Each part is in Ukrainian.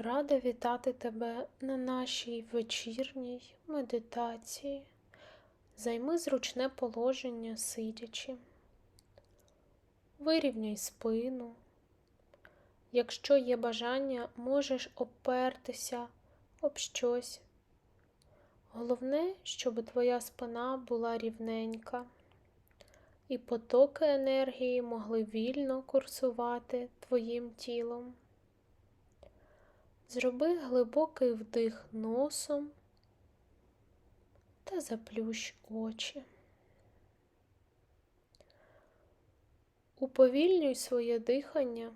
Рада вітати тебе на нашій вечірній медитації. Займи зручне положення сидячи. Вирівняй спину. Якщо є бажання, можеш опертися об щось. Головне, щоб твоя спина була рівненька, і потоки енергії могли вільно курсувати твоїм тілом. Зроби глибокий вдих носом та заплющ очі. Уповільнюй своє дихання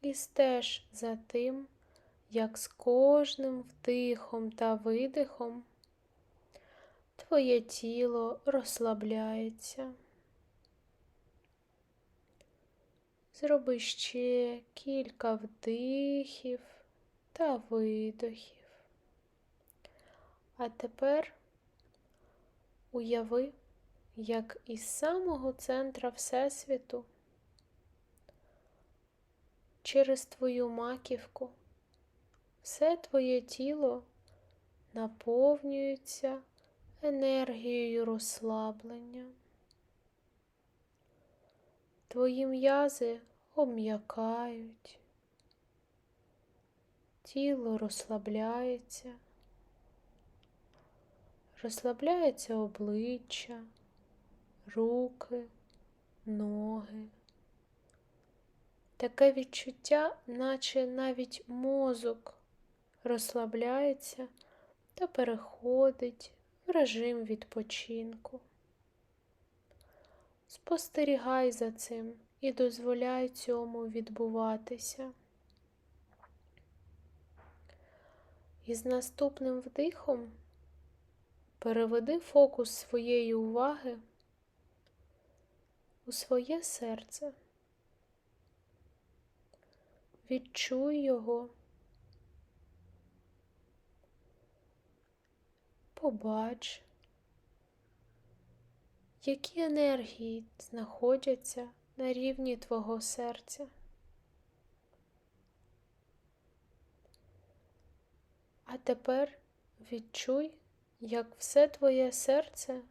і стеж за тим, як з кожним вдихом та видихом твоє тіло розслабляється. Зроби ще кілька вдихів та видохів. А тепер уяви, як із самого центра Всесвіту через твою маківку все твоє тіло наповнюється енергією розслаблення. Твої м'язи обм'якають, тіло розслабляється, розслабляється обличчя, руки, ноги. Таке відчуття, наче навіть мозок розслабляється та переходить в режим відпочинку. Спостерігай за цим і дозволяй цьому відбуватися. І з наступним вдихом переведи фокус своєї уваги у своє серце. Відчуй його, побач, які енергії знаходяться на рівні твого серця. А тепер відчуй, як все твоє серце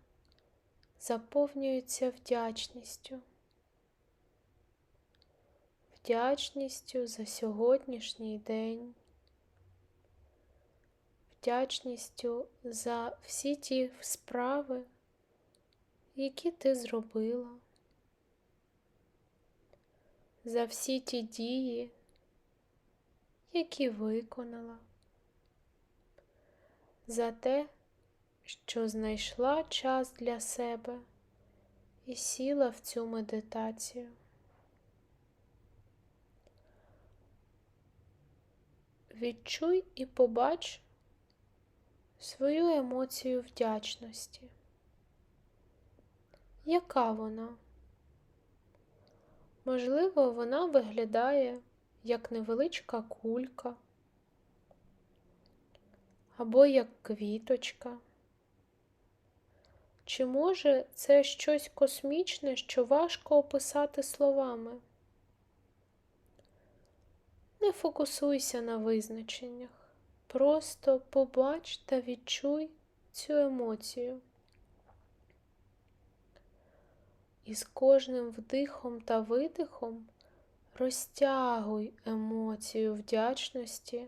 заповнюється вдячністю. Вдячністю за сьогоднішній день, вдячністю за всі ті справи, які ти зробила, за всі ті дії, які виконала, за те, що знайшла час для себе і сіла в цю медитацію. Відчуй і побач свою емоцію вдячності. Яка вона? Можливо, вона виглядає як невеличка кулька або як квіточка. Чи може це щось космічне, що важко описати словами? Не фокусуйся на визначеннях, просто побач та відчуй цю емоцію. І з кожним вдихом та видихом розтягуй емоцію вдячності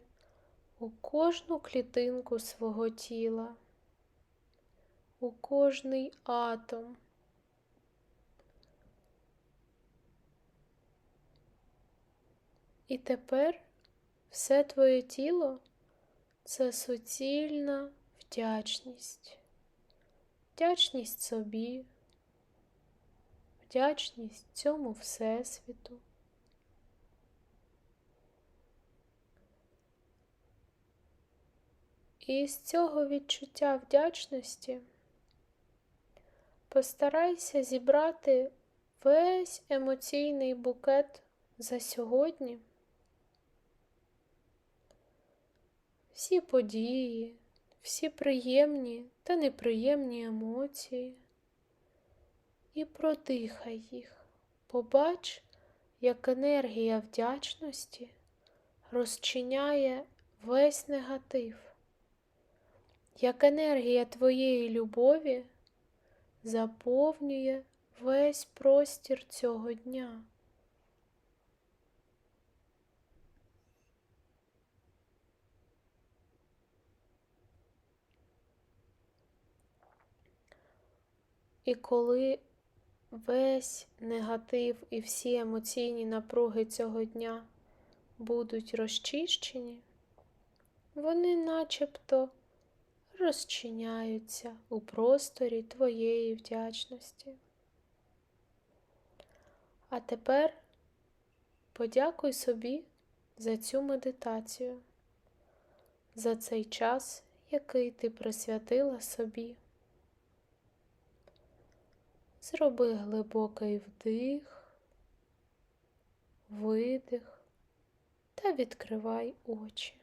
у кожну клітинку свого тіла, у кожний атом. І тепер все твоє тіло це суцільна вдячність, вдячність собі, вдячність цьому Всесвіту. І з цього відчуття вдячності постарайся зібрати весь емоційний букет за сьогодні. всі події, всі приємні та неприємні емоції і продихай їх. Побач, як енергія вдячності розчиняє весь негатив, як енергія твоєї любові заповнює весь простір цього дня. І коли весь негатив і всі емоційні напруги цього дня будуть розчищені, вони начебто розчиняються у просторі твоєї вдячності. А тепер подякуй собі за цю медитацію, за цей час, який ти присвятила собі. Зроби глибокий вдих, видих та відкривай очі.